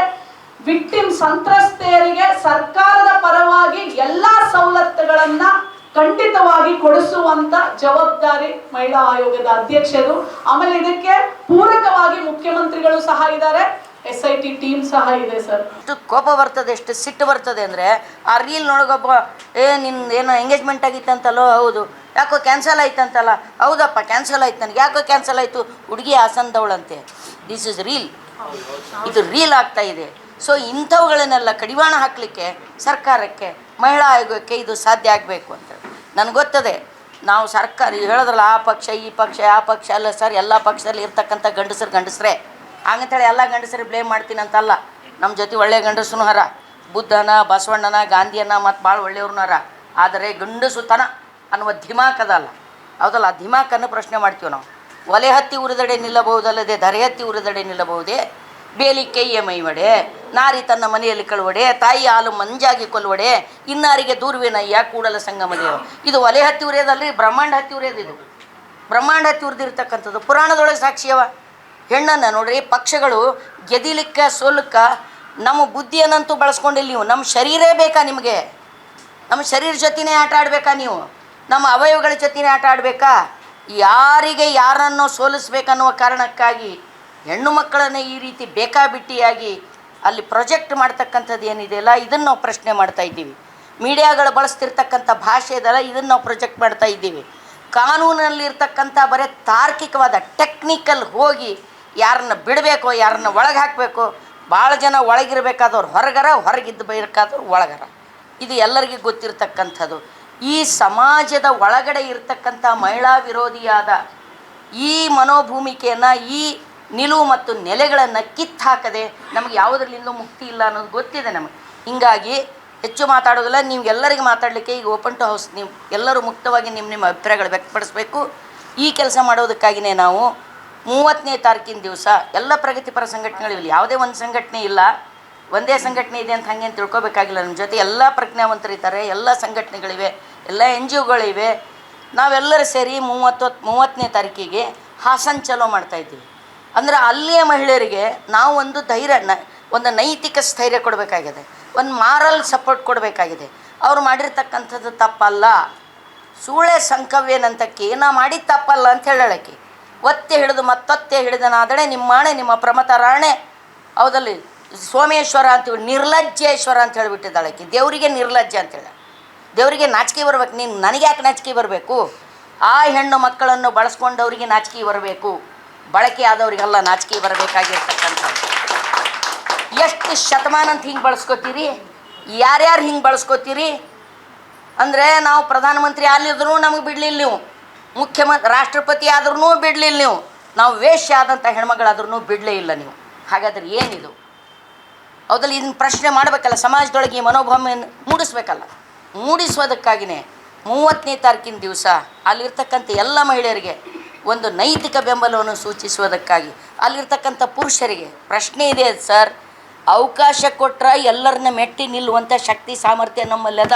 ವಿಕ್ಟಿಮ್ ಸಂತ್ರಸ್ತೆಯರಿಗೆ ಸರ್ಕಾರದ ಪರವಾಗಿ ಎಲ್ಲಾ ಸವಲತ್ತುಗಳನ್ನ ಖಂಡಿತವಾಗಿ ಕೊಡಿಸುವಂತ ಜವಾಬ್ದಾರಿ ಮಹಿಳಾ ಆಯೋಗದ ಅಧ್ಯಕ್ಷರು. ಆಮೇಲೆ ಇದಕ್ಕೆ ಪೂರಕವಾಗಿ ಮುಖ್ಯಮಂತ್ರಿಗಳು ಸಹ ಇದ್ದಾರೆ. ಎಸ್ ಐ ಟಿ ಟೀಮ್ ಸಹ ಇದೆ ಸರ್ ಎಷ್ಟು ಕೋಪ ಬರ್ತದೆ, ಎಷ್ಟು ಸಿಟ್ಟು ಬರ್ತದೆ ಅಂದರೆ ಆ ರೀಲ್ ನೋಡಗೊಬ್ಬ, ಏ ನಿನ್ನ ಏನೋ ಎಂಗೇಜ್ಮೆಂಟ್ ಆಗಿತ್ತಂತಲ್ಲೋ, ಹೌದು. ಯಾಕೋ ಕ್ಯಾನ್ಸಲ್ ಆಯ್ತಂತಲ್ಲ? ಹೌದಪ್ಪ ಕ್ಯಾನ್ಸಲ್ ಆಯ್ತು ನನಗೆ. ಯಾಕೋ ಕ್ಯಾನ್ಸಲ್ ಆಯಿತು? ಹುಡುಗಿ ಆಸಂದವಳಂತೆ ದಿಸ್ ಇಸ್ ರೀಲ್ ಇದು ರೀಲ್ ಆಗ್ತಾ ಇದೆ. ಸೊ ಇಂಥವುಗಳನ್ನೆಲ್ಲ ಕಡಿವಾಣ ಹಾಕಲಿಕ್ಕೆ ಸರ್ಕಾರಕ್ಕೆ ಮಹಿಳಾ ಆಯೋಗಕ್ಕೆ ಇದು ಸಾಧ್ಯ ಆಗಬೇಕು ಅಂತ ನನಗೆ ಗೊತ್ತದೆ, ನಾವು ಸರ್ಕಾರ ಹೇಳಿದ್ರಲ್ಲ, ಆ ಪಕ್ಷ, ಈ ಪಕ್ಷ, ಆ ಪಕ್ಷ, ಅಲ್ಲ ಸರ್, ಎಲ್ಲ ಪಕ್ಷದಲ್ಲಿ ಇರ್ತಕ್ಕಂಥ ಗಂಡಸರು ಗಂಡಸರೇ. ಹಾಗಂತೇಳಿ ಎಲ್ಲ ಗಂಡಸರು ಬ್ಲೇಮ್ ಮಾಡ್ತೀನಿ ಅಂತಲ್ಲ. ನಮ್ಮ ಜೊತೆ ಒಳ್ಳೆ ಗಂಡಸನು ಹರ ಬುದ್ಧನ, ಬಸವಣ್ಣನ, ಗಾಂಧಿಯನ್ನ ಮತ್ತು ಭಾಳ ಒಳ್ಳೆಯವ್ರನ್ನ ಹರ ಆದರೆ ಗಂಡಸುತನ ಅನ್ನುವ ಧಿಮಾಕ್ ಅದಲ್ಲ ಹೌದಲ್ಲ, ಆ ಧಿಮಾಕನ್ನು ಪ್ರಶ್ನೆ ಮಾಡ್ತೀವಿ ನಾವು. ಒಲೆ ಹತ್ತಿ ಉರಿದಡೆ ನಿಲ್ಲಬಹುದಲ್ಲದೆ ಧರೆ ಹತ್ತಿ ಉರಿದಡೆ ನಿಲ್ಲಬಹುದೇ? ಬೇಲಿ ಕೈಯ ಮೈವಡೆ ನಾರಿ ತನ್ನ ಮನೆಯಲ್ಲಿ ಕಳುವಡೆ, ತಾಯಿ ಹಾಲು ಮಂಜಾಗಿ ಕೊಲ್ಲುವಡೆ, ಇನ್ನಾರಿಗೆ ದೂರ್ವೇನಯ್ಯ ಕೂಡಲ ಸಂಗಮದೇವ. ಇದು ಒಲೆ ಹತ್ತಿ ಉರಿಯೋದಲ್ಲಿ ಬ್ರಹ್ಮಾಂಡ ಹತ್ತಿ ಉರಿಯೋದು ಇದು. ಬ್ರಹ್ಮಾಂಡ ಹತ್ತಿ ಉರಿದಿರ್ತಕ್ಕಂಥದ್ದು ಪುರಾಣದೊಳಗೆ ಸಾಕ್ಷಿಯವ. ಹೆಣ್ಣನ್ನು ನೋಡ್ರಿ, ಪಕ್ಷಗಳು ಗೆದಿಲಿಕ್ಕೆ ಸೋಲಕ್ಕ ನಮ್ಮ ಬುದ್ಧಿಯನ್ನಂತೂ ಬಳಸ್ಕೊಂಡಿಲ್ಲ ನೀವು. ನಮ್ಮ ಶರೀರೇ ಬೇಕಾ ನಿಮಗೆ? ನಮ್ಮ ಶರೀರ ಜೊತೆನೇ ಆಟ ಆಡಬೇಕಾ ನೀವು? ನಮ್ಮ ಅವಯವಗಳ ಜೊತೆನೇ ಆಟ ಆಡಬೇಕಾ? ಯಾರಿಗೆ ಯಾರನ್ನು ಸೋಲಿಸ್ಬೇಕನ್ನುವ ಕಾರಣಕ್ಕಾಗಿ ಹೆಣ್ಣು ಮಕ್ಕಳನ್ನು ಈ ರೀತಿ ಬೇಕಾಬಿಟ್ಟಿಯಾಗಿ ಅಲ್ಲಿ ಪ್ರೊಜೆಕ್ಟ್ ಮಾಡ್ತಕ್ಕಂಥದ್ದು ಏನಿದೆಯಲ್ಲ ಇದನ್ನು ನಾವು ಪ್ರಶ್ನೆ ಮಾಡ್ತಾ ಇದ್ದೀವಿ. ಮೀಡಿಯಾಗಳು ಬಳಸ್ತಿರ್ತಕ್ಕಂಥ ಭಾಷೆ ಇದೆಲ್ಲ, ಇದನ್ನು ನಾವು ಪ್ರೊಜೆಕ್ಟ್ ಮಾಡ್ತಾ ಇದ್ದೀವಿ. ಕಾನೂನಲ್ಲಿರ್ತಕ್ಕಂಥ ಬರೀ ತಾರ್ಕಿಕವಾದ ಟೆಕ್ನಿಕಲ್ ಹೋಗಿ ಯಾರನ್ನ ಬಿಡಬೇಕೋ, ಯಾರನ್ನ ಒಳಗೆ ಹಾಕಬೇಕು, ಭಾಳ ಜನ ಒಳಗಿರಬೇಕಾದವ್ರು ಹೊರಗರ, ಹೊರಗಿದ್ದು ಬೇಕಾದವ್ರು ಒಳಗರ. ಇದು ಎಲ್ಲರಿಗೂ ಗೊತ್ತಿರತಕ್ಕಂಥದ್ದು. ಈ ಸಮಾಜದ ಒಳಗಡೆ ಇರತಕ್ಕಂಥ ಮಹಿಳಾ ವಿರೋಧಿಯಾದ ಈ ಮನೋಭೂಮಿಕೆಯನ್ನು, ಈ ನಿಲುವು ಮತ್ತು ನೆಲೆಗಳನ್ನು ಕಿತ್ತಾಕದೆ ನಮಗೆ ಯಾವುದರಲ್ಲಿಂದ ಮುಕ್ತಿ ಇಲ್ಲ ಅನ್ನೋದು ಗೊತ್ತಿದೆ ನಮಗೆ. ಹೀಗಾಗಿ ಹೆಚ್ಚು ಮಾತಾಡೋದಿಲ್ಲ, ನೀವು ಎಲ್ಲರಿಗೂ ಮಾತಾಡಲಿಕ್ಕೆ ಈಗ ಓಪನ್ ಟು ಹೌಸ್ ನೀವು ಎಲ್ಲರೂ ಮುಕ್ತವಾಗಿ ನಿಮ್ಮ ನಿಮ್ಮ ಅಭಿಪ್ರಾಯಗಳು ವ್ಯಕ್ತಪಡಿಸಬೇಕು. ಈ ಕೆಲಸ ಮಾಡೋದಕ್ಕಾಗಿಯೇ ನಾವು ಮೂವತ್ತನೇ ತಾರೀಕಿನ ದಿವಸ ಎಲ್ಲ ಪ್ರಗತಿಪರ ಸಂಘಟನೆಗಳಿವೆ ಯಾವುದೇ ಒಂದು ಸಂಘಟನೆ ಇಲ್ಲ, ಒಂದೇ ಸಂಘಟನೆ ಇದೆ ಅಂತ ಹಾಗೆ ತಿಳ್ಕೊಬೇಕಾಗಿಲ್ಲ. ನಮ್ಮ ಜೊತೆ ಎಲ್ಲ ಪ್ರಜ್ಞಾವಂತರಿದ್ದಾರೆ ಎಲ್ಲ ಸಂಘಟನೆಗಳಿವೆ, ಎಲ್ಲ ಎನ್ ಜಿ ಒಗಳಿವೆ. ನಾವೆಲ್ಲರೂ ಸೇರಿ ಮೂವತ್ತು ಮೂವತ್ತನೇ ತಾರೀಕಿಗೆ ಹಾಸನ್ ಚಲೋ ಮಾಡ್ತಾ ಇದ್ದೀವಿ. ಅಂದರೆ ಅಲ್ಲಿಯ ಮಹಿಳೆಯರಿಗೆ ನಾವು ಒಂದು ಧೈರ್ಯ ಒಂದು ನೈತಿಕ ಸ್ಥೈರ್ಯ ಕೊಡಬೇಕಾಗಿದೆ. ಒಂದು ಮಾರಲ್ ಸಪೋರ್ಟ್ ಕೊಡಬೇಕಾಗಿದೆ. ಅವ್ರು ಮಾಡಿರ್ತಕ್ಕಂಥದ್ದು ತಪ್ಪಲ್ಲ. ಸೂಳೆ ಸಂಕವ್ಯನಂತಕ್ಕೆ ನಾ ಮಾಡಿ ತಪ್ಪಲ್ಲ ಅಂತ ಹೇಳಕ್ಕೆ ಒತ್ತೆ ಹಿಡಿದು ಮತ್ತೊತ್ತೆ ಹಿಡಿದನಾದಡೆ ನಿಮ್ಮಾಣೆ ನಿಮ್ಮ ಪ್ರಮತ ರಾಣೆ ಹೌದಲ್ಲಿ, ಸೋಮೇಶ್ವರ ಅಂತ ನಿರ್ಲಜ್ಜೇಶ್ವರ ಅಂತ ಹೇಳಿಬಿಟ್ಟಿದ್ದಾಳೆ ಆಕಿ. ದೇವರಿಗೆ ನಿರ್ಲಜ್ಜೆ ಅಂತೇಳಿ ದೇವರಿಗೆ ನಾಚಿಕೆ ಬರಬೇಕು. ನೀನು ನನಗೆ ಯಾಕೆ ನಾಚಿಕೆ ಬರಬೇಕು? ಆ ಹೆಣ್ಣು ಮಕ್ಕಳನ್ನು ಬಳಸ್ಕೊಂಡವರಿಗೆ ನಾಚಿಕೆ ಬರಬೇಕು. ಬಳಕೆ ಆದವರಿಗೆಲ್ಲ ನಾಚಿಕೆ ಬರಬೇಕಾಗಿರ್ತಕ್ಕಂಥ ಎಷ್ಟು ಶತಮಾನ ಅಂತ ಹಿಂಗೆ ಬಳಸ್ಕೋತೀರಿ? ಯಾರ್ಯಾರು ಹಿಂಗೆ ಬಳಸ್ಕೋತೀರಿ? ಅಂದರೆ ನಾವು ಪ್ರಧಾನಮಂತ್ರಿ ಅಲ್ಲಿದ್ರು ನಮಗೆ ಬಿಡಲಿಲ್ಲ ನೀವು. ಮುಖ್ಯಮಂತ್ರಿ ರಾಷ್ಟ್ರಪತಿ ಆದ್ರೂ ಬಿಡಲಿಲ್ಲ ನೀವು. ನಾವು ವೇಶ್ಯ ಆದಂಥ ಹೆಣ್ಮಗಳಾದ್ರೂ ಬಿಡಲೇ ಇಲ್ಲ ನೀವು. ಹಾಗಾದ್ರೆ ಏನಿದು? ಹೌದಲ್ಲ ಇದನ್ನ ಪ್ರಶ್ನೆ ಮಾಡಬೇಕಲ್ಲ, ಸಮಾಜದೊಳಗೆ ಈ ಮನೋಭಾವನೆಯನ್ನು ಮೂಡಿಸ್ಬೇಕಲ್ಲ. ಮೂಡಿಸೋದಕ್ಕಾಗಿಯೇ ಮೂವತ್ತನೇ ತಾರೀಕಿನ ದಿವಸ ಅಲ್ಲಿರ್ತಕ್ಕಂಥ ಎಲ್ಲ ಮಹಿಳೆಯರಿಗೆ ಒಂದು ನೈತಿಕ ಬೆಂಬಲವನ್ನು ಸೂಚಿಸುವುದಕ್ಕಾಗಿ. ಅಲ್ಲಿರ್ತಕ್ಕಂಥ ಪುರುಷರಿಗೆ ಪ್ರಶ್ನೆ ಇದೆ ಸರ್. ಅವಕಾಶ ಕೊಟ್ಟರೆ ಎಲ್ಲರನ್ನ ಮೆಟ್ಟಿ ನಿಲ್ಲುವಂಥ ಶಕ್ತಿ ಸಾಮರ್ಥ್ಯ ನಮ್ಮಲ್ಲದ?